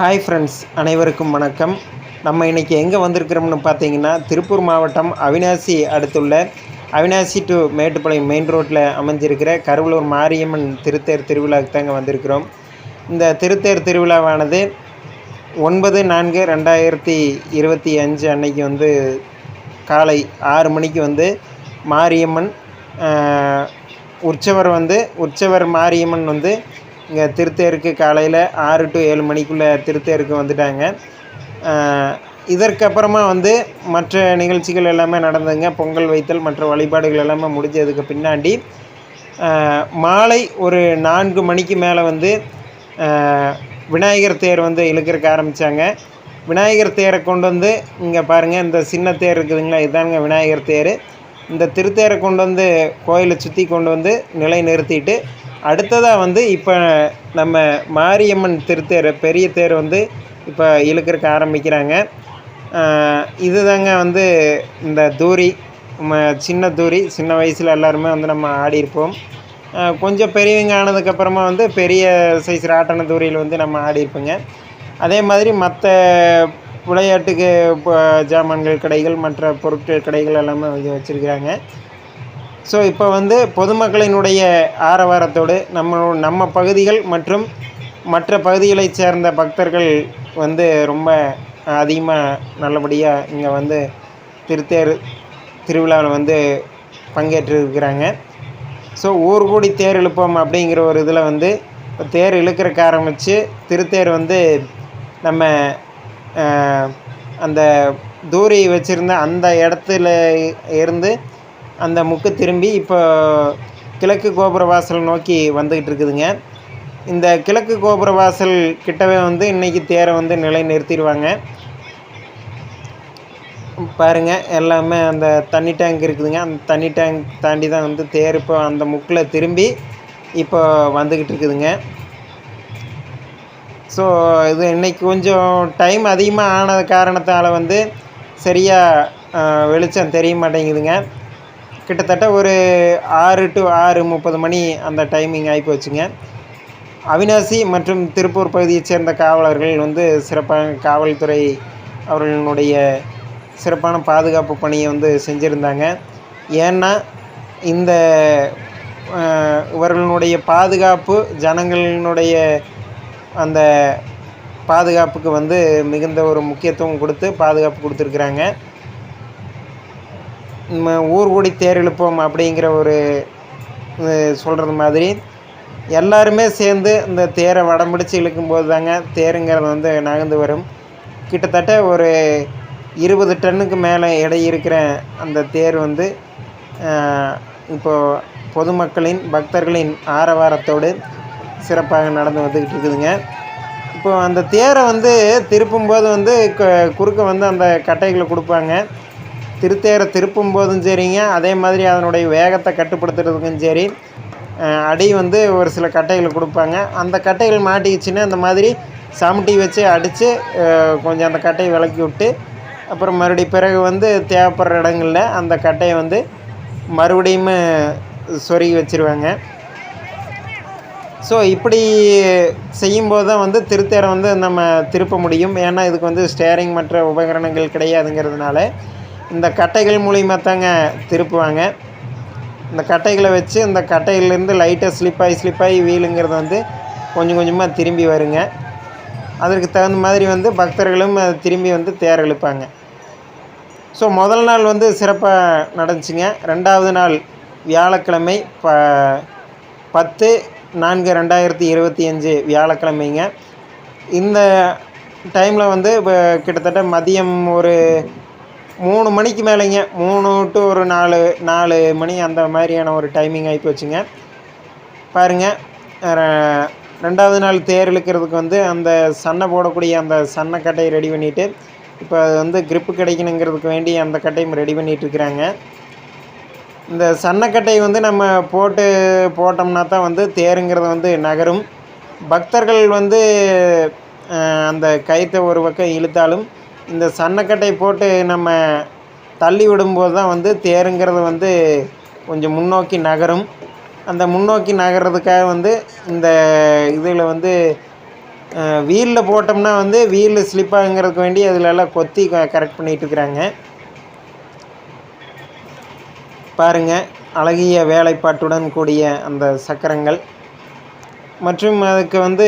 Hi friends அனைவருக்கும் வணக்கம். நம்ம இன்றைக்கி எங்கே வந்திருக்கிறோம்னு பார்த்தீங்கன்னா திருப்பூர் மாவட்டம் அவினாசி அடுத்துள்ள அவினாசி டு மேட்டுப்பாளையம் மெயின் ரோட்டில் அமைஞ்சிருக்கிற கருவலூர் மாரியம்மன் திருத்தேர் திருவிழாவுக்கு தாங்க வந்திருக்கிறோம். இந்த திருத்தேர் திருவிழாவானது ஒன்பது நான்கு ரெண்டாயிரத்தி இருபத்தி அஞ்சு அன்னைக்கு வந்து காலை ஆறு மணிக்கு வந்து மாரியம்மன் உற்சவர் வந்து உற்சவர் மாரியம்மன் வந்து இங்கே திருத்தேருக்கு காலையில் ஆறு டு ஏழு மணிக்குள்ளே திருத்தேருக்கு வந்துட்டாங்க. இதற்கப்புறமா வந்து மற்ற நிகழ்ச்சிகள் எல்லாமே நடந்ததுங்க. பொங்கல் வைத்தல் மற்ற வழிபாடுகள் எல்லாமே முடிஞ்சதுக்கு பின்னாடி மாலை ஒரு நான்கு மணிக்கு மேலே வந்து விநாயகர் தேர் வந்து இழுக்கிறக்க ஆரம்பித்தாங்க விநாயகர் தேரை கொண்டு வந்து இங்கே பாருங்கள் இந்த சின்ன தேர் இருக்குதுங்களா இதுதாங்க விநாயகர் தேர். இந்த திருத்தேரை கொண்டு வந்து கோயிலை சுற்றி கொண்டு வந்து நிலை நிறுத்திட்டு அடுத்ததாக வந்து இப்போ நம்ம மாரியம்மன் திருத்தேர் பெரிய தேர் வந்து இப்போ இழுக்கிறக்க ஆரம்பிக்கிறாங்க. இது இதுதாங்க வந்து இந்த தூரி ம சின்ன தூரி சின்ன வயசில் எல்லாருமே வந்து நம்ம ஆடியிருப்போம். கொஞ்சம் பெரியவங்க ஆனதுக்கப்புறமா வந்து பெரிய சைஸ் ராட்டன தூரியில் வந்து நம்ம ஆடியிருப்போங்க. அதே மாதிரி மற்ற விளையாட்டுக்கு இப்போ ஜாமான்கள் கடைகள் மற்ற பொருட்கள் கடைகள் எல்லாமே வந்து வச்சுருக்கிறாங்க. ஸோ இப்போ வந்து பொதுமக்களினுடைய ஆரவாரத்தோடு நம்ம நம்ம பகுதிகள் மற்றும் மற்ற பகுதிகளைச் சேர்ந்த பக்தர்கள் வந்து ரொம்ப அதிகமாக நல்லபடியாக இங்கே வந்து திருத்தேர் திருவிழாவில் வந்து பங்கேற்றிருக்கிறாங்க. ஸோ ஊர் கூடி தேர் இழுப்போம் அப்படிங்கிற ஒரு இதில் வந்து இப்போ தேர் இழுக்கிறக்க ஆரம்பித்து திருத்தேர் வந்து நம்ம அந்த தூரி வச்சுருந்த அந்த இடத்துல இருந்து அந்த முக்கு திரும்பி இப்போ கிழக்கு கோபுர வாசல் நோக்கி வந்துக்கிட்டு இருக்குதுங்க. இந்த கிழக்கு கோபுர வாசல் கிட்டவே வந்து இன்றைக்கி தேரை வந்து நிலை நிறுத்திடுவாங்க. பாருங்க எல்லாமே அந்த தண்ணி டேங்க் இருக்குதுங்க. அந்த தண்ணி டேங்க் தாண்டி தான் வந்து தேர் இப்போ அந்த முக்கில் திரும்பி இப்போ வந்துக்கிட்டு இருக்குதுங்க. ஸோ இது இன்றைக்கி கொஞ்சம் டைம் அதிகமாக ஆனது காரணத்தால் வந்து சரியாக வெளிச்சம் தெரிய மாட்டேங்குதுங்க. கிட்டத்தட்ட ஒரு ஆறு டு ஆறு முப்பது மணி அந்த டைமிங் ஆகிப்போச்சுங்க அவினாசி மற்றும் திருப்பூர் பகுதியைச் சேர்ந்த காவலர்கள் வந்து சிறப்பான காவல்துறை அவர்களுடைய சிறப்பான பாதுகாப்பு பணியை வந்து செஞ்சுருந்தாங்க. ஏன்னா இந்த இவர்களுடைய பாதுகாப்பு ஜனங்களினுடைய அந்த பாதுகாப்புக்கு வந்து மிகுந்த ஒரு முக்கியத்துவம் கொடுத்து பாதுகாப்பு கொடுத்துருக்குறாங்க. ஊர் கூடி தேர் இழுப்போம் அப்படிங்கிற ஒரு சொல்கிறது மாதிரி. எல்லாருமே சேர்ந்து இந்த தேரை வடம் பிடிச்சி இழுக்கும்போது தாங்க தேருங்கிறது வந்து நகர்ந்து வரும். கிட்டத்தட்ட ஒரு இருபது டன்னுக்கு மேலே எடை இருக்கிற அந்த தேர் வந்து இப்போது பொதுமக்களின் பக்தர்களின் ஆரவாரத்தோடு சிறப்பாக நடந்து வந்துக்கிட்டு இருக்குதுங்க. இப்போ அந்த தேரை வந்து திருப்பும்போது வந்து க- குறுக்க வந்து அந்த கட்டைகளை கொடுப்பாங்க. திருத்தேரை திருப்பும் போதும் சரிங்க. அதே மாதிரி அதனுடைய வேகத்தை கட்டுப்படுத்துறதுக்கும் சரி. அடி வந்து ஒரு சில கட்டைகள் கொடுப்பாங்க. அந்த கட்டைகள் மாட்டிக்கிச்சுன்னா அந்த மாதிரி சமட்டி வச்சு அடித்து கொஞ்சம் அந்த கட்டையை விளக்கி விட்டு அப்புறம் மறுபடி பிறகு வந்து தேவைப்படுற இடங்களில் அந்த கட்டையை வந்து மறுபடியும் சொருகி வச்சிருவாங்க. ஸோ இப்படி செய்யும்போது தான் வந்து திருத்தேரை வந்து நம்ம திருப்ப முடியும். ஏன்னா இதுக்கு வந்து ஸ்டேரிங் மற்ற உபகரணங்கள் கிடையாதுங்கிறதுனால. இந்த கட்டைகள் மூலிமா தாங்க திருப்புவாங்க. இந்த கட்டைகளை வச்சு இந்த கட்டையிலேருந்து லைட்டாக ஸ்லிப்பாகி ஸ்லிப்பாகி வீலுங்கிறது வந்து கொஞ்சம் கொஞ்சமாக திரும்பி வருங்க. அதற்கு தகுந்த மாதிரி வந்து பக்தர்களும் அதை திரும்பி வந்து தேர் இழுப்பாங்க. ஸோ முதல் நாள் வந்து சிறப்பாக நடந்துச்சுங்க. ரெண்டாவது நாள் வியாழக்கிழமை ப பத்து நான்கு ரெண்டாயிரத்தி இருபத்தி அஞ்சு வியாழக்கிழமைங்க. இந்த டைமில் வந்து இப்போ கிட்டத்தட்ட மதியம் ஒரு மூணு மணிக்கு மேலேங்க. மூணு டு ஒரு நாலு நாலு மணி அந்த மாதிரியான ஒரு டைமிங் ஆகி போச்சுங்க. பாருங்கள் ரெண்டாவது நாள் தேர் இழுக்கிறதுக்கு வந்து அந்த சன்னை போடக்கூடிய அந்த சன்னை கட்டையை ரெடி பண்ணிவிட்டு இப்போ அது வந்து கிரிப்பு கிடைக்கணுங்கிறதுக்கு வேண்டி அந்த கட்டையும் ரெடி பண்ணிகிட்ருக்குறாங்க இருக்கிறாங்க. இந்த சன்னக்கட்டை வந்து நம்ம போட்டு போட்டோம்னா தான் வந்து தேருங்கிறது வந்து நகரும். பக்தர்கள் வந்து அந்த கயிற்றை ஒரு பக்கம் இழுத்தாலும் இந்த சன்னக்கட்டை போட்டு நம்ம தள்ளி விடும்போது தான் வந்து தேருங்கிறது வந்து கொஞ்சம் முன்னோக்கி நகரும். அந்த முன்னோக்கி நகர்றதுக்காக வந்து இந்த இதில் வந்து வீலில் போட்டோம்னா வந்து வீல் ஸ்லிப் ஆகுங்கிறதுக்கு வேண்டி அதிலெல்லாம் கொத்தி கரெக்ட் பண்ணிகிட்ருக்குறாங்க பாருங்கள் அழகிய வேலைப்பாட்டுடன் கூடிய அந்த சக்கரங்கள். மற்றும் அதுக்கு வந்து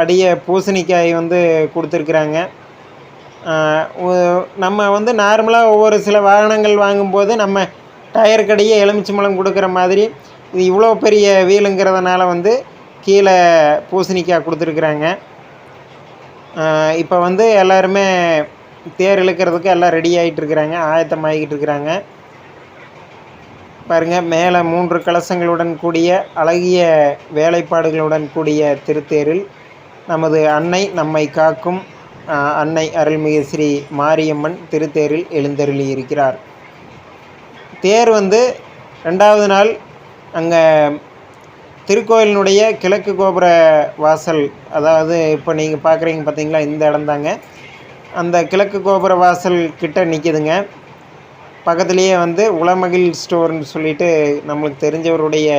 அடிய பூசணிக்காய் வந்து கொடுத்துருக்குறாங்க. நம்ம வந்து நார்மலாக ஒவ்வொரு சில வாகனங்கள் வாங்கும்போது நம்ம டயர் கடையே எலுமிச்சம்பழம் கொடுக்குற மாதிரி இது இவ்வளோ பெரிய வீலுங்கிறதுனால வந்து கீழே பூசணிக்காய் கொடுத்துருக்குறாங்க. இப்போ வந்து எல்லாருமே தேர் இழுக்கிறதுக்கு எல்லாம் ரெடி ஆகிட்டு இருக்கிறாங்க ஆயத்தமாகிக்கிட்டு இருக்கிறாங்க பாருங்கள் மேலே மூன்று கலசங்களுடன் கூடிய அழகிய வேலைப்பாடுகளுடன் கூடிய திருத்தேரில் நமது அன்னை நம்மை காக்கும் அன்னை அருள்மிகு ஸ்ரீ மாரியம்மன் திருத்தேரில் எழுந்தருளி இருக்கிறார் தேர் வந்து ரெண்டாவது நாள் அங்கே திருக்கோயிலினுடைய கிழக்கு கோபுர வாசல் அதாவது இப்போ நீங்கள் பார்க்குறீங்க பார்த்தீங்களா இந்த இடம்தாங்க அந்த கிழக்கு கோபுர வாசல் கிட்ட நிற்கிதுங்க பக்கத்துலேயே வந்து உளமகிழ் ஸ்டோர்னு சொல்லிட்டு நம்மளுக்கு தெரிஞ்சவருடைய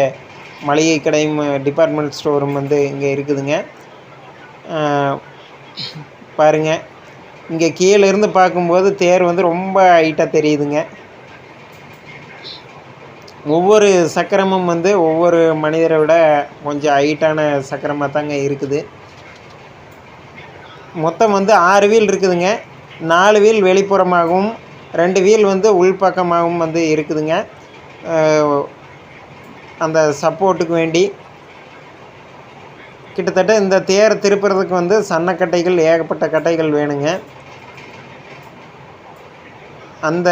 மளிகை கடையும் டிபார்ட்மெண்ட் ஸ்டோரும் வந்து இங்கே இருக்குதுங்க. பாருங்கள் இங்கே கீழே இருந்து பார்க்கும்போது தேர் வந்து ரொம்ப ஹைட்டாக தெரியுதுங்க. ஒவ்வொரு சக்கரமும் வந்து ஒவ்வொரு மனிதரை விட கொஞ்சம் ஹைட்டான சக்கரமாக தாங்க இருக்குது. மொத்தம் வந்து ஆறு வீல் இருக்குதுங்க. நாலு வீல் வெளிப்புறமாகவும் ரெண்டு வீல் வந்து உள்பக்கமாகவும் வந்து இருக்குதுங்க. அந்த சப்போர்ட்டுக்கு வேண்டி கிட்டத்தட்ட இந்த தேர் திருப்புறதுக்கு வந்து சன்னக்கட்டைகள் ஏகப்பட்ட கட்டைகள் வேணுங்க. அந்த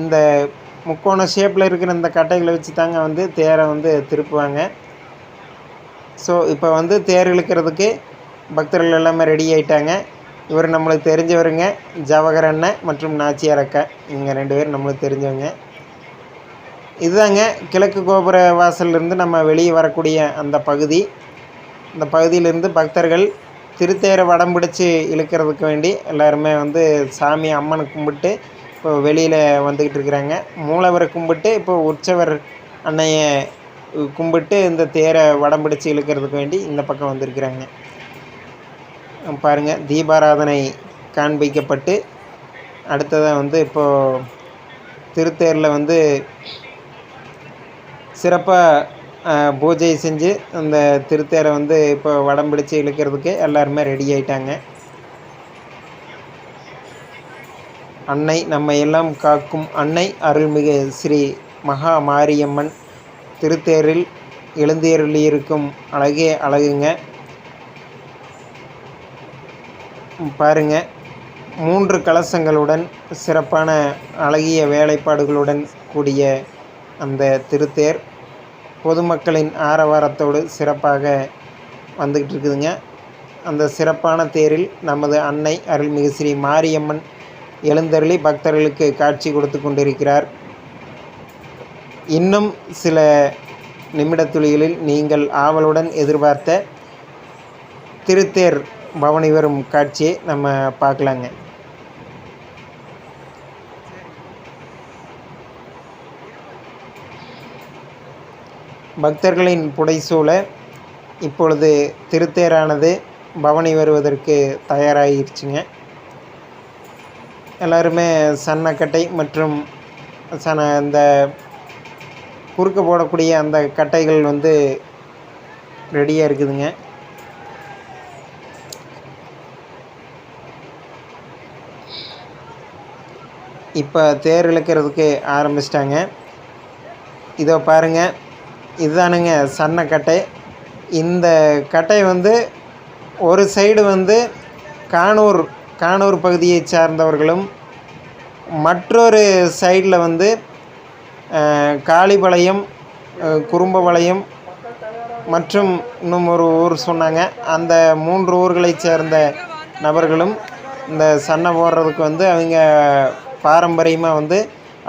இந்த முக்கோண ஷேப்பில் இருக்கிற இந்த கட்டைகளை வச்சு தாங்க வந்து தேரை வந்து திருப்புவாங்க. ஸோ இப்போ வந்து தேர் இழுக்கிறதுக்கு பக்தர்கள் எல்லாமே ரெடி ஆகிட்டாங்க இவர் நம்மளுக்கு தெரிஞ்சவருங்க ஜவகர் அண்ணன் மற்றும் நாச்சியார் அக்கா. இவங்க ரெண்டு பேரும் நம்மளுக்கு தெரிஞ்சவங்க. இதுதாங்க கிழக்கு கோபுர வாசல்லேருந்து நம்ம வெளியே வரக்கூடிய அந்த பகுதி. இந்த பகுதியிலிருந்து பக்தர்கள் திருத்தேரை வடம் பிடிச்சி இழுக்கிறதுக்கு வேண்டி எல்லாருமே வந்து சாமி அம்மனை கும்பிட்டு இப்போ வெளியில் வந்துக்கிட்டு இருக்கிறாங்க. மூலவரை கும்பிட்டு இப்போ உற்சவர் அன்னையை கும்பிட்டு இந்த தேரை வடம் பிடிச்சி இழுக்கிறதுக்கு வேண்டி இந்த பக்கம் வந்திருக்கிறாங்க. பாருங்கள் தீபாராதனை காண்பிக்கப்பட்டு அடுத்ததாக வந்து இப்போது திருத்தேரில் வந்து சிறப்பாக பூஜை செஞ்சு அந்த திருத்தேரை வந்து இப்போ வடம் பிடிச்சி இழுக்கிறதுக்கு எல்லாருமே ரெடி ஆயிட்டாங்க. அன்னை நம்ம எல்லாம் காக்கும் அன்னை அருள்மிகு ஸ்ரீ மகா மாரியம்மன் திருத்தேரில் எழுந்தேருளியிருக்கும் அழகே அழகுங்க. பாருங்க மூன்று கலசங்களுடன் சிறப்பான அழகிய வேலைப்பாடுகளுடன் கூடிய அந்த திருத்தேர். பொதுமக்களின் ஆரவாரத்தோடு சிறப்பாக வந்துக்கிட்டு இருக்குதுங்க அந்த சிறப்பான தேரில் நமது அன்னை அருள்மிகு ஸ்ரீ மாரியம்மன் எழுந்தருளி பக்தர்களுக்கு காட்சி கொடுத்து கொண்டிருக்கிறார். இன்னும் சில நிமிடத்துளிகளில் நீங்கள் ஆவலுடன் எதிர்பார்த்த திருத்தேர் பவனி வரும் காட்சியை நம்ம பார்க்கலாங்க. பக்தர்களின் புடைசூழ இப்பொழுது திருத்தேரானது பவனி வருவதற்கு தயாராகிருச்சுங்க எல்லாருமே சன்னக்கட்டை மற்றும் சன இந்த குறுக்க போடக்கூடிய அந்த கட்டைகள் வந்து ரெடியாக இருக்குதுங்க. இப்போ தேர் இழுக்கிறதுக்கு ஆரம்பிச்சிட்டாங்க. இதோ பாருங்கள் இதுதானுங்க சன்னக்கட்டை இந்த கட்டை வந்து ஒரு சைடு வந்து கானூர் கானூர் பகுதியை சார்ந்தவர்களும் மற்றொரு சைடில் வந்து காளிபாளையம் குறும்பபாளையம் மற்றும் இன்னும் ஒரு ஊர் சொன்னாங்க. அந்த மூன்று ஊர்களை சேர்ந்த நபர்களும் இந்த சன்னை போடுறதுக்கு வந்து அவங்க பாரம்பரியமாக வந்து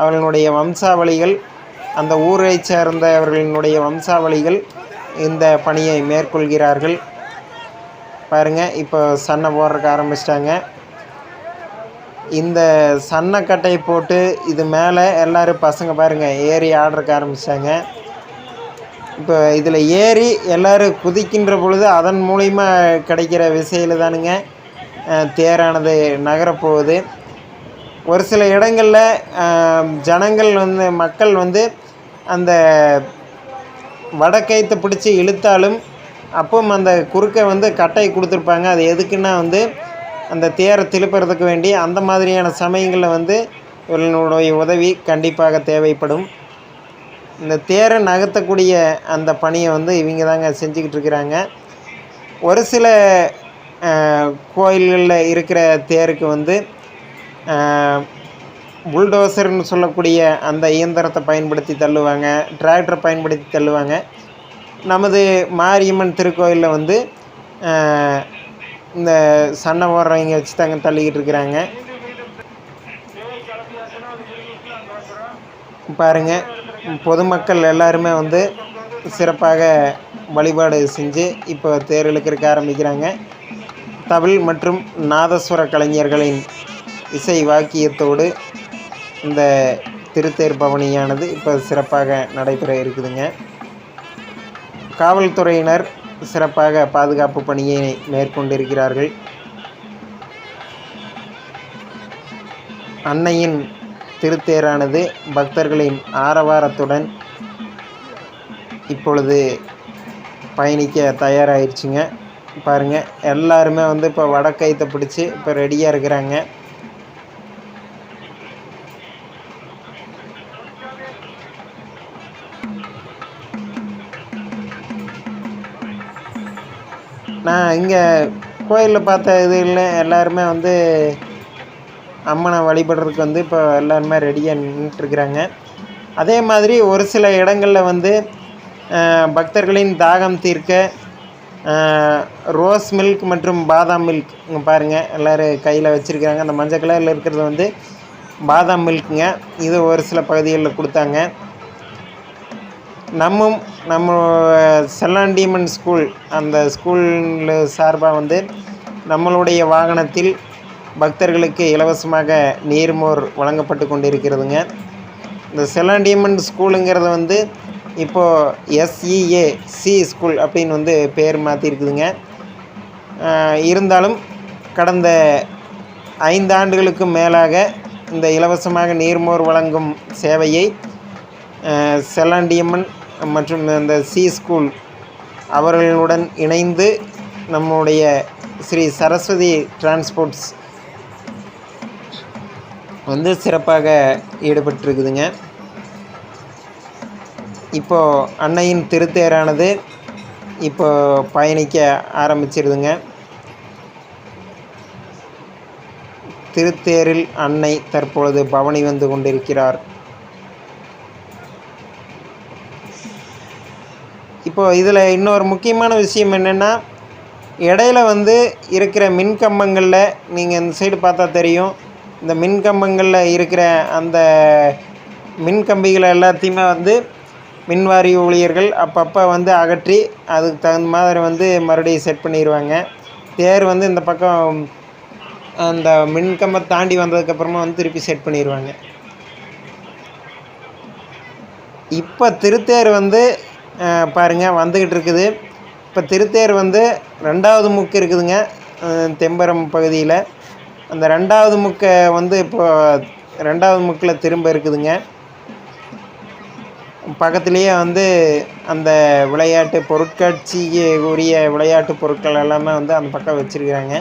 அவர்களுடைய வம்சாவளிகள் அந்த ஊரை சேர்ந்தவர்களினுடைய வம்சாவளிகள் இந்த பணியை மேற்கொள்கிறார்கள். பாருங்கள் இப்போ சன்னை போடுறதுக்கு ஆரம்பிச்சிட்டாங்க. இந்த சன்னக்கட்டை போட்டு இது மேலே எல்லோரும் பசங்க பாருங்கள் ஏறி ஆடுறதுக்கு ஆரம்பிச்சிட்டாங்க. இப்போ இதில் ஏறி எல்லோரும் குதிக்கின்ற பொழுது அதன் மூலிமா கிடைக்கிற விசையில் தானுங்க தேரானது நகரப்போகுது. ஒரு சில இடங்களில் ஜனங்கள் வந்து மக்கள் வந்து அந்த வடக்கயத்தை பிடிச்சி இழுத்தாலும் அப்பவும் அந்த குறுக்க வந்து கட்டை கொடுத்துருப்பாங்க. அது எதுக்குன்னா வந்து அந்த தேரை திருப்புறதுக்கு வேண்டி அந்த மாதிரியான சமயங்களில் வந்து இவர்களுடைய உதவி கண்டிப்பாக தேவைப்படும். இந்த தேரை நகர்த்தக்கூடிய அந்த பணியை வந்து இவங்க தாங்க செஞ்சுக்கிட்டு இருக்கிறாங்க. ஒரு சில கோயில்களில் இருக்கிற தேருக்கு வந்து புல்டோசர்னு சொல்லக்கூடிய அந்த இயந்திரத்தை பயன்படுத்தி தள்ளுவாங்க டிராக்டரை பயன்படுத்தி தள்ளுவாங்க. நமது மாரியம்மன் திருக்கோயிலில் வந்து இந்த சண்டை போடுறவங்க வச்சு தாங்க தள்ளிக்கிட்டு இருக்கிறாங்க. பாருங்க பொதுமக்கள் எல்லாருமே வந்து சிறப்பாக வழிபாடு செஞ்சு இப்போ தேர் இழுக்கிறக்க ஆரம்பிக்கிறாங்க. தவில் மற்றும் நாதஸ்வர கலைஞர்களின் இசை வாக்கியத்தோடு இந்த திருத்தேர் பவனியானது இப்போ சிறப்பாக நடைபெற இருக்குதுங்க. காவல்துறையினர் சிறப்பாக பாதுகாப்பு பணியை மேற்கொண்டிருக்கிறார்கள். அன்னையின் திருத்தேரானது பக்தர்களின் ஆரவாரத்துடன் இப்பொழுது பயணிக்க தயாராகிடுச்சுங்க பாருங்கள் எல்லாருமே வந்து இப்போ வடக்கைத்தை பிடிச்சி இப்போ ரெடியாக இருக்கிறாங்க. இங்கே கோயிலில் பார்த்த இது இல்லை. எல்லாருமே வந்து அம்மனை வழிபடுறதுக்கு வந்து இப்போ எல்லாருமே ரெடியாக நின்றுட்டுருக்குறாங்க அதே மாதிரி ஒரு சில இடங்களில் வந்து பக்தர்களின் தாகம் தீர்க்க ரோஸ் மில்க் மற்றும் பாதாம் மில்க் இங்கே பாருங்கள் எல்லோரும் கையில் வச்சுருக்காங்க அந்த மஞ்சள் கலரில் இருக்கிறது வந்து பாதாம் மில்க்குங்க. இது ஒரு சில பகுதிகளில் கொடுத்தாங்க. நம்மும் நம்ம செல்லாண்டியம்மன் ஸ்கூல் அந்த ஸ்கூலில் சார்பாக வந்து நம்மளுடைய வாகனத்தில் பக்தர்களுக்கு இலவசமாக நீர்மோர் வழங்கப்பட்டு கொண்டிருக்கிறதுங்க. இந்த செல்லாண்டியம்மன் ஸ்கூலுங்கிறது வந்து இப்போது எஸ்இஏ சி ஸ்கூல் அப்படின்னு வந்து பேர் மாற்றிருக்குதுங்க இருந்தாலும் கடந்த ஐந்து ஆண்டுகளுக்கு மேலாக இந்த இலவசமாக நீர்மோர் வழங்கும் சேவையை செலாண்டியம்மன் செல்லாண்டியம்மன் மற்றும் இந்த சி ஸ்கூல் அவர்களுடன் இணைந்து நம்முடைய ஸ்ரீ சரஸ்வதி டிரான்ஸ்போர்ட்ஸ் வந்து சிறப்பாக ஈடுபட்டிருக்குதுங்க. இப்போது அன்னையின் திருத்தேரானது இப்போ பயணிக்க ஆரம்பிச்சிருதுங்க. திருத்தேரில் அன்னை தற்பொழுது பவனி வந்து கொண்டிருக்கிறார். இப்போது இதில் இன்னொரு முக்கியமான விஷயம் என்னென்னா இடையில வந்து இருக்கிற மின்கம்பங்களில் நீங்கள் இந்த சைடு பார்த்தா தெரியும். இந்த மின்கம்பங்களில் இருக்கிற அந்த மின்கம்பிகளை எல்லாத்தையுமே வந்து மின்வாரிய ஊழியர்கள் அப்பப்போ வந்து அகற்றி அதுக்கு தகுந்த மாதிரி வந்து மறுபடியும் செட் பண்ணிடுவாங்க தேர் வந்து இந்த பக்கம் அந்த மின்கம்பை தாண்டி வந்ததுக்கப்புறமா வந்து திருப்பி செட் பண்ணிடுவாங்க இப்போ திருத்தேர் வந்து பாருங்கள் பாருங்க வந்துக்கிட்டு இருக்குது. இப்போ திருத்தேர் வந்து ரெண்டாவது முக்கு இருக்குதுங்க. தெம்பரம் பகுதியில். அந்த ரெண்டாவது முக்கை வந்து இப்போ ரெண்டாவது முக்கில் திரும்ப இருக்குதுங்க. பக்கத்துலேயே வந்து அந்த விளையாட்டு பொருட்காட்சிக்கு உரிய விளையாட்டு பொருட்கள் எல்லாமே வந்து அந்த பக்கம் வச்சுருக்கிறாங்க.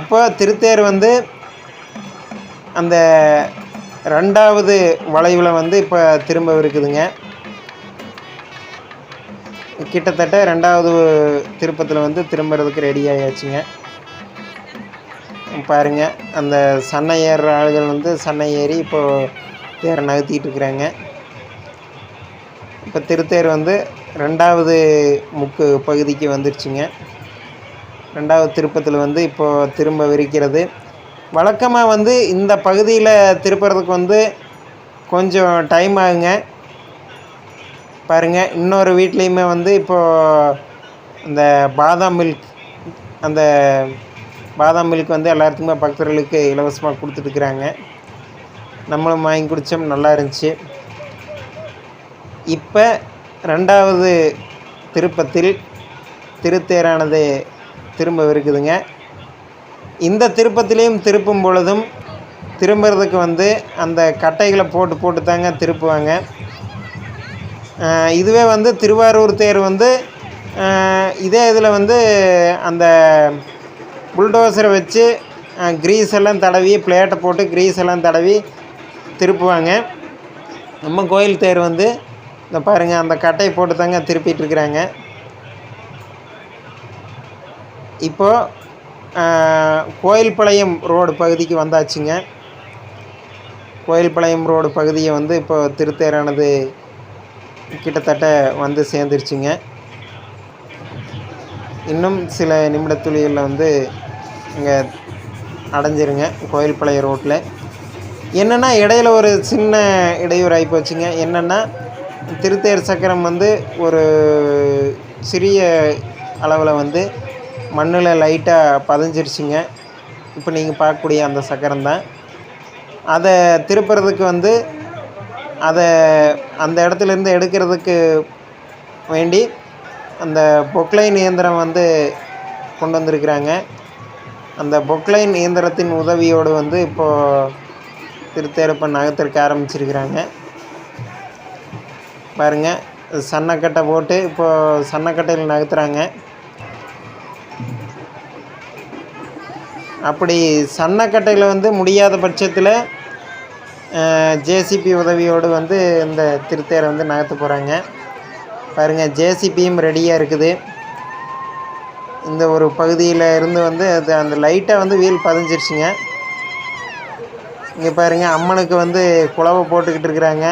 இப்போ திருத்தேர் வந்து அந்த ரெண்டாவது வளைவில் வந்து இப்போ திரும்ப இருக்குதுங்க. கிட்டத்தட்ட ரெண்டாவது திருப்பத்தில் வந்து திரும்புறதுக்கு ரெடி ஆகியாச்சுங்க பாருங்க அந்த சன்னை ஏறுற ஆளுகள் வந்து சன்னை ஏறி இப்போது தேரை நகர்த்திட்டு இருக்கிறாங்க. இப்போ திருத்தேர் வந்து ரெண்டாவது முக்கு பகுதிக்கு வந்துருச்சுங்க. ரெண்டாவது திருப்பத்தில் வந்து இப்போது திரும்ப விரிக்கிறது. வழக்கமாக வந்து இந்த பகுதியில் திருப்புறதுக்கு வந்து கொஞ்சம் டைம் ஆகுங்க. பாருங்கள் இன்னொரு வீட்லேயுமே வந்து இப்போது இந்த பாதாம் மில்க் அந்த பாதாம் மில்க் வந்து எல்லாத்துக்குமே பக்தர்களுக்கு இலவசமாக கொடுத்துட்டுருக்குறாங்க. நம்மளும் வாங்கி குடித்தோம் நல்லா இருந்துச்சு. இப்போ ரெண்டாவது திருப்பத்தில் திருத்தேரானது திரும்ப இருக்குதுங்க இந்த திருப்பத்திலையும் திருப்பும் பொழுதும் திரும்புறதுக்கு வந்து அந்த கட்டைகளை போட்டு போட்டு தாங்க திருப்புவாங்க. இதுவே வந்து திருவாரூர் தேர் வந்து இதே இதில் வந்து அந்த புல்டோசரை வச்சு க்ரீஸ் எல்லாம் தடவி பிளேட்டை போட்டு க்ரீஸ் எல்லாம் தடவி திருப்புவாங்க. நம்ம கோயில் தேர் வந்து இந்த பாருங்கள் அந்த கட்டையை போட்டு தாங்க திருப்பிகிட்ருக்குறாங்க இப்போது கோயில்பாளையம் ரோடு பகுதிக்கு வந்தாச்சுங்க. கோயில்பாளையம் ரோடு பகுதியை வந்து இப்போ திருத்தேரானது கிட்டத்தட்ட வந்து சேர்ந்துருச்சுங்க. இன்னும் சில நிமிடத்துளிகளில் வந்து இங்கே அடைஞ்சிருங்க கோயில்பாளையம் ரோட்டில் என்னென்னா இடையில ஒரு சின்ன இடையூறு ஆகி போச்சுங்க. என்னென்னா திருத்தேர் சக்கரம் வந்து ஒரு சிறிய அளவில் வந்து மண்ணில் லைட்டாக பதிஞ்சிருச்சுங்க. இப்போ நீங்கள் பார்க்கக்கூடிய அந்த சக்கரம் தான். அதை திருப்புறதுக்கு வந்து அதை அந்த இடத்துலேருந்து எடுக்கிறதுக்கு வேண்டி அந்த பொக்லைன் இயந்திரம் வந்து கொண்டு வந்திருக்கிறாங்க. அந்த பொக்லைன் இயந்திரத்தின் உதவியோடு வந்து இப்போது திருத்தேரப்பன் நகர்த்திருக்க ஆரம்பிச்சிருக்கிறாங்க. பாருங்கள் சன்னக்கட்டை போட்டு இப்போது சன்னக்கட்டையில் நகர்த்துறாங்க. அப்படி சன்னக்கட்டையில் வந்து முடியாத பட்சத்தில் ஜேசிபி உதவியோடு வந்து இந்த திருத்தேரை வந்து நகர்த்த போகிறாங்க பாருங்கள் ஜேசிபியும் ரெடியாக இருக்குது. இந்த ஒரு பகுதியில் இருந்து வந்து அது அந்த லைட்டாக வந்து வீல் பதிஞ்சிருச்சுங்க. இங்கே பாருங்கள் அம்மனுக்கு வந்து குழவை போட்டுக்கிட்டு இருக்கிறாங்க.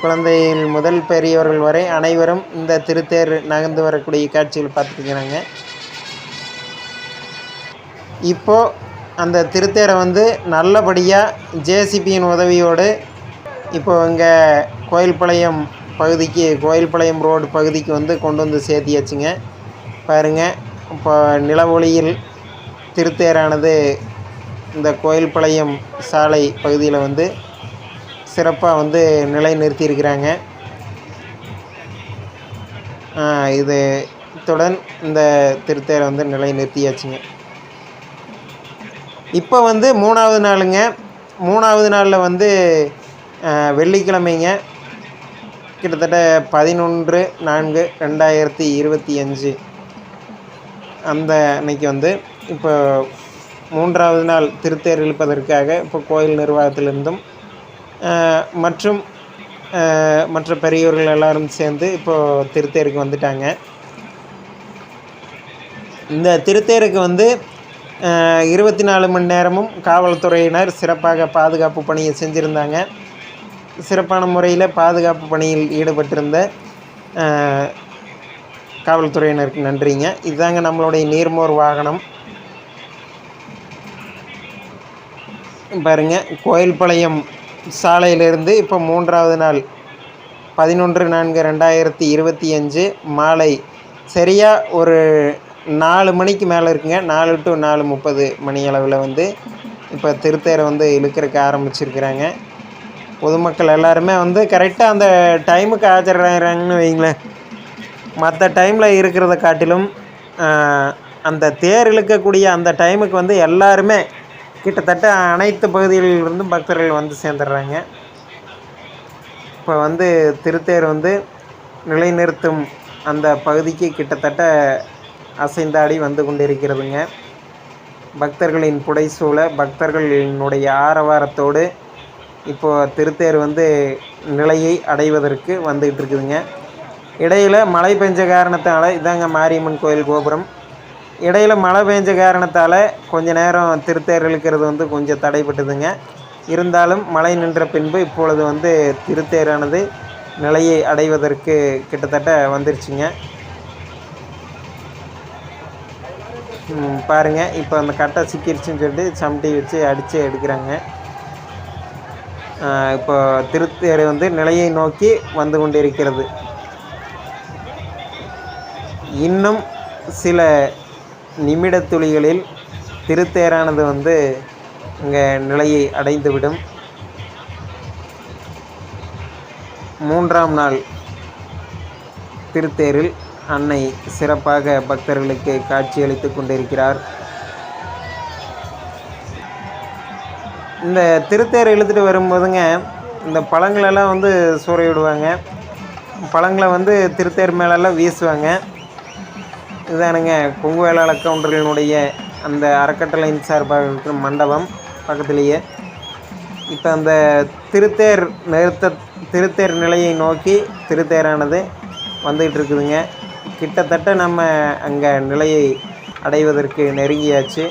குழந்தைகள் முதல் பெரியவர்கள் வரை அனைவரும் இந்த திருத்தேர் நகர்ந்து வரக்கூடிய காட்சிகள் பார்த்துருக்குறாங்க இப்போது அந்த திருத்தேரை வந்து நல்லபடியாக ஜேசிபியின் உதவியோடு இப்போது இங்கே கோயில்பாளையம் பகுதிக்கு கோயில்பாளையம் ரோடு பகுதிக்கு வந்து கொண்டு வந்து சேர்த்தியாச்சுங்க. பாருங்கள் இப்போ நிலவொளியில் திருத்தேரானது இந்த கோயில்பாளையம் சாலை பகுதியில் வந்து சிறப்பாக வந்து நிலை நிறுத்தியிருக்கிறாங்க இது இத்துடன் இந்த திருத்தேரை வந்து நிலை நிறுத்தியாச்சுங்க இப்போ வந்து மூணாவது நாளுங்க. மூணாவது நாளில் வந்து வெள்ளிக்கிழமைங்க. கிட்டத்தட்ட பதினொன்று நான்கு ரெண்டாயிரத்தி இருபத்தி அஞ்சு. அந்த அன்னைக்கு வந்து இப்போ மூன்றாவது நாள் திருத்தேர் இழுப்பதற்காக இப்போ கோயில் நிர்வாகத்திலிருந்தும் மற்றும் மற்ற பெரியோர்கள் எல்லாரும் சேர்ந்து இப்போது திருத்தேருக்கு வந்துட்டாங்க. இந்த திருத்தேருக்கு வந்து இருபத்தி நாலு மணி நேரமும் காவல்துறையினர் சிறப்பாக பாதுகாப்பு பணியை செஞ்சுருந்தாங்க. சிறப்பான முறையில் பாதுகாப்பு பணியில் ஈடுபட்டிருந்த காவல்துறையினருக்கு நன்றிங்க. இதுதாங்க நம்மளுடைய நீர்மோர் வாகனம். பாருங்கள் கோயில்பாளையம் சாலையிலிருந்து இப்போ மூன்றாவது நாள் பதினொன்று நான்கு ரெண்டாயிரத்தி இருபத்தி அஞ்சு மாலை. சரியாக ஒரு நாலு மணிக்கு மேலே இருக்குங்க. நாலு டு நாலு முப்பது மணி அளவில் வந்து இப்போ திருத்தேரை வந்து இழுக்கிறதுக்கு ஆரம்பிச்சிருக்கிறாங்க. பொதுமக்கள் எல்லாருமே வந்து கரெக்டாக அந்த டைமுக்கு ஆஜராகிறாங்கன்னு வைங்களேன் மற்ற டைமில் இருக்கிறத காட்டிலும் அந்த தேர் இழுக்கக்கூடிய அந்த டைமுக்கு வந்து எல்லாருமே கிட்டத்தட்ட அனைத்து பகுதிகளிலிருந்தும் பக்தர்கள் வந்து சேர்ந்துடுறாங்க. இப்போ வந்து திருத்தேர் வந்து நிலைநிறுத்தும் அந்த பகுதிக்கு கிட்டத்தட்ட அசைந்தாடி வந்து கொண்டிருக்கிறதுங்க. பக்தர்களின் புடைசூழ பக்தர்களினுடைய ஆரவாரத்தோடு இப்போது திருத்தேர் வந்து நிலையை அடைவதற்கு வந்துக்கிட்டு இருக்குதுங்க. இடையில் மழை பெஞ்ச காரணத்தால் இதாங்க மாரியம்மன் கோயில் கோபுரம். இடையில் மழை பெஞ்ச காரணத்தால் கொஞ்ச நேரம் திருத்தேர் இழுக்கிறது வந்து கொஞ்சம் தடைப்பட்டதுங்க இருந்தாலும் மழை நின்ற பின்பு இப்பொழுது வந்து திருத்தேரானது நிலையை அடைவதற்கு கிட்டத்தட்ட வந்துருச்சுங்க. பாருங்கள் இப்போ அந்த கட்டை சிக்கிருச்சுன்னு சொல்லிட்டு சமட்டி வச்சு அடித்து எடுக்கிறாங்க. இப்போ திருத்தேர் வந்து நிலையை நோக்கி வந்து கொண்டிருக்கிறது. இன்னும் சில நிமிட துளிகளில் திருத்தேரானது வந்து இங்கே நிலையை அடைந்துவிடும். மூன்றாம் நாள் திருத்தேரில் அன்னை சிறப்பாக பக்தர்களுக்கு காட்சியளித்து கொண்டிருக்கிறார். இந்த திருத்தேர் இழுத்துட்டு வரும்போதுங்க இந்த பழங்களெல்லாம் வந்து சூறை விடுவாங்க பழங்களை வந்து திருத்தேர் மேலெல்லாம் வீசுவாங்க. இதுதானுங்க கொங்கு வேளாள கவுண்டர்களினுடைய அந்த அறக்கட்டளையின் சார்பாக இருக்கிற மண்டபம் பக்கத்துலேயே. இப்போ அந்த திருத்தேர் நிறுத்த திருத்தேர் நிலையை நோக்கி திருத்தேரானது வந்துகிட்டு இருக்குதுங்க. கிட்டத்தட்ட நம்ம அங்கே நிலையை அடைவதற்கு நெருங்கியாச்சு.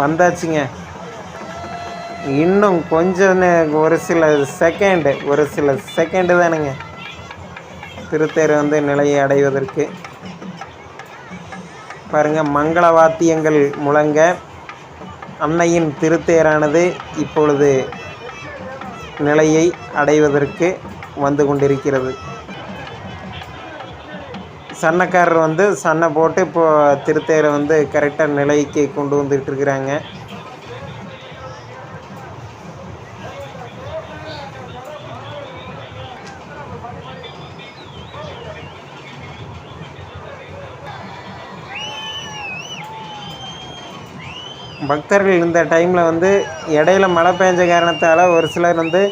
வந்தாச்சுங்க. இன்னும் கொஞ்சம் ஒரு சில செகண்டு ஒரு சில செகண்டு தானுங்க. திருத்தேர் வந்து நிலையை அடைவதற்கு. பாருங்க மங்கள வாத்தியங்கள் முழங்க. அன்னையின் திருத்தேரானது இப்பொழுது நிலையை அடைவதற்கு. வந்து கொண்டிருக்கிறது. சன்னக்காரர் வந்து சன்னை போட்டு இப்போ திருத்தேரை வந்து கரெக்டாக நிலைக்கு கொண்டு வந்துட்டு இருக்கிறாங்க. பக்தர்கள் இந்த டைமில் வந்து இடையில மழை பெஞ்ச காரணத்தால் ஒரு சிலர் வந்து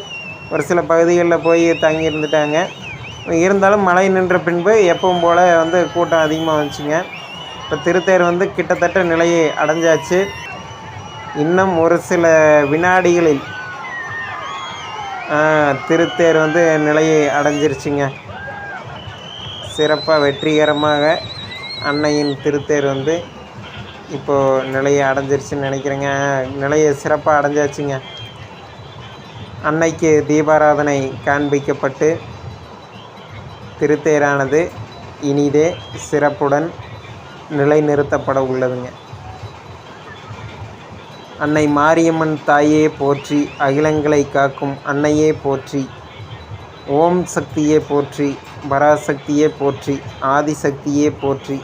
ஒரு சில பகுதிகளில் போய் தங்கி இருந்துட்டாங்க. இருந்தாலும் மழை நின்ற பின்பு எப்பவும் போல் வந்து கூட்டம் அதிகமாக வந்துச்சுங்க. இப்போ திருத்தேர் வந்து கிட்டத்தட்ட நிலையை அடைஞ்சாச்சு. இன்னும் ஒரு சில வினாடிகளில் திருத்தேர் வந்து நிலையை அடைஞ்சிருச்சுங்க. சிறப்பாக வெற்றிகரமாக அன்னையின் திருத்தேர் வந்து இப்போது நிலையை அடைஞ்சிருச்சுன்னு நினைக்கிறேங்க. நிலையை சிறப்பாக அடைஞ்சாச்சுங்க. அன்னைக்கு தீபாராதனை காண்பிக்கப்பட்டு திருத்தேரானது இனிதே சிறப்புடன் நிலைநிறுத்தப்பட உள்ளதுங்க. அன்னை மாரியம்மன் தாயே போற்றி அகிலங்களை காக்கும் அன்னையே போற்றி ஓம் சக்தியே போற்றி பராசக்தியே போற்றி ஆதிசக்தியே போற்றி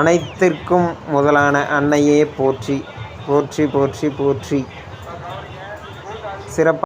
அனைத்திற்கும் முதலான அன்னையே போற்றி போற்றி போற்றி போற்றி. சிறப்பாக